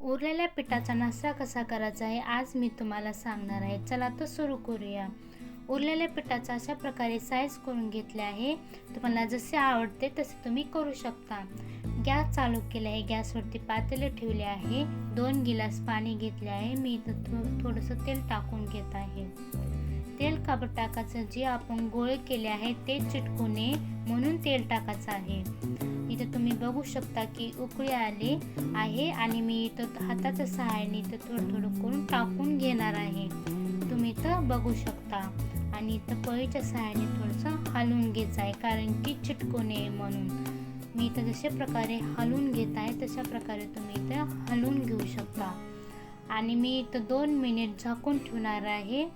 उरलेल्या पिठाचा नाश्ता कसा करायचा आहे आज मी तुम्हाला सांगणार आहे. चला तर सुरू करूया. उरलेल्या पिठाचा अशा प्रकारे साईज करून घेतले आहे. तुम्हाला जसे आवडते तसे तुम्ही करू शकता. गॅस चालू केला आहे. गॅसवरती पातेले ठेवले आहे. दोन गिलास पाणी घेतले आहे. मी इथं थो थोडंसं तेल टाकून घेत आहे. तेल कापड टाकायचं? जे आपण गोळे केले आहे ते चिटकू नये. म्हणून तेल टाकायचं आहे. इथं तुम्ही बघू शकता की उकळी आले आहे आणि मी इथं हाताच्या सहाय्याने इथं थोडं थोडं करून टाकून घेणार आहे. तुम्ही इथं बघू शकता. आणि इथं पळीच्या सहाय्याने थोडंसं हलवून घ्यायचं आहे कारण की चिटकू नये म्हणून. मी इथं जशा प्रकारे हलवून घेत आहे तशा प्रकारे तुम्ही इथं हलवून घेऊ शकता. आणि मी इथं दोन मिनिट झाकून ठेवणार आहे.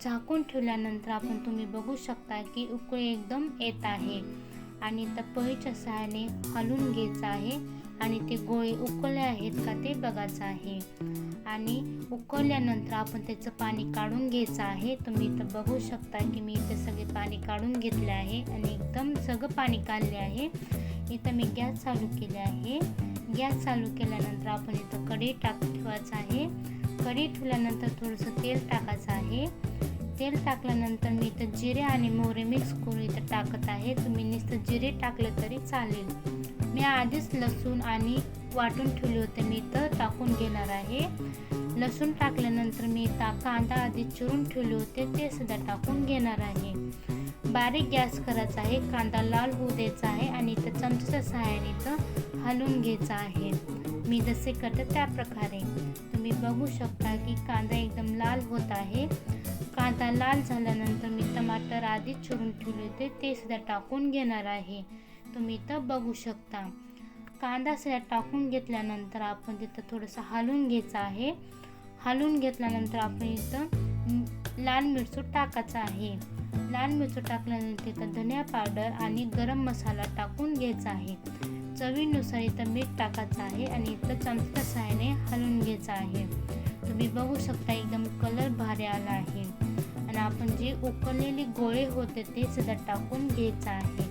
झाकून ठेवल्यानंतर आपण तुम्ही बघू शकता की उकळी एकदम येत आहे. आणि इथं पळीच्या सहाय्याने हलवून घ्यायचं आहे. आणि ते गोळे उकळले आहेत का ते बघायचं आहे. आणि उकळल्यानंतर आपण त्याचं पाणी काढून घ्यायचं आहे. तुम्ही इथं बघू शकता की मी इथं सगळे पाणी काढून घेतले आहे आणि एकदम सगळं पाणी काढले आहे. इथं मी गॅस चालू केले आहे. गॅस चालू केल्यानंतर आपण इथं कढी टाक ठेवायचं आहे. कढी ठेवल्यानंतर थोडंसं तेल टाकायचं आहे. तेल टाकल्यानंतर मी इथं जिरे आणि मोहरे मिक्स करून इथं टाकत आहे. तुम्ही नुसतं जिरे टाकलं तरी चालेल. मी आधीच लसूण आणि वाटून ठेवले होते. मी इथं टाकून घेणार आहे. लसूण टाकल्यानंतर मी इथं कांदा आधी चिरून ठेवले होते. ते सुद्धा टाकून घेणार आहे. बारीक गॅस करायचा आहे. कांदा लाल होऊ द्यायचा आहे आणि इथं चमच्याच्या सहाय्याने इथं हलवून घ्यायचं आहे. मी जसे करते त्या प्रकारे. तुम्ही बघू शकता की कांदा एकदम लाल होत आहे. कांदा लाल झाल्यानंतर मी टमाटर आधीच चिरून ठेवले होते ते सुद्धा टाकून घेणार आहे. तुम्ही इथं बघू शकता. कांदा सुद्धा टाकून घेतल्यानंतर आपण तिथं थोडंसं हालून घ्यायचं आहे. हलवून घेतल्यानंतर आपण इथं लाल मिरचू टाकायचा आहे. लाल मिरचू टाकल्यानंतर इथं धनिया पावडर आणि गरम मसाला टाकून घ्यायचा आहे. चवीनुसार इथं मीठ टाकायचं आहे आणि इथं चमच्या सहाय्याने हलवून घ्यायचं आहे. तुम्ही बघू शकता एकदम कलर भारी आला आहे. आणि आपण जे उकळलेले गोळे होते ते सुद्धा टाकून घ्यायचं आहे.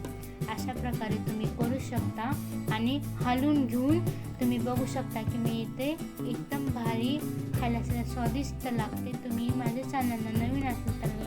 अशा प्रकारे तुम्ही करू शकता आणि हलवून घेऊन तुम्ही बघू शकता की मी इथे एकदम भारी खायला स्वादिष्ट लागते. तुम्ही माझ्या चॅनलला नवीन असेल तर